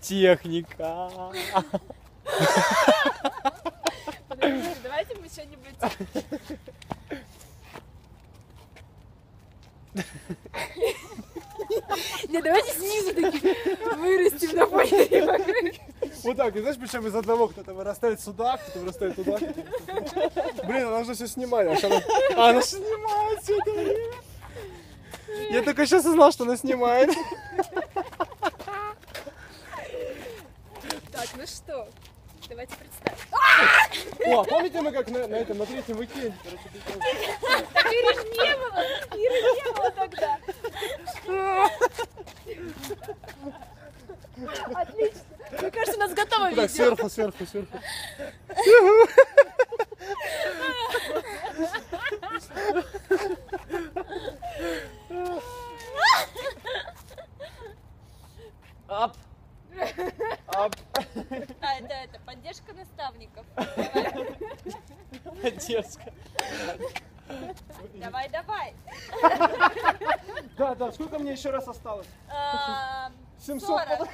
Техника. Подождите, давайте мы что-нибудь... Не, давайте снизу такие вырастим на фоне Вот так, и знаешь, причем из одного кто-то вырастает сюда, кто-то вырастает туда. Блин, она же все снимает. аж она- А, она снимает все это время. Я только сейчас узнал, что она снимает. Так, ну что, давайте представим. О, а помните мы как на, на этом, на третьем уикенде? короче, Иры не было, Иры не было тогда. Отлично. Мне готово Так, сверху, сверху, сверху. Ап. Ап. А, это, это поддержка наставников. Дерзко. Давай, давай. Да, да, сколько мне еще раз осталось? А, 700. 40.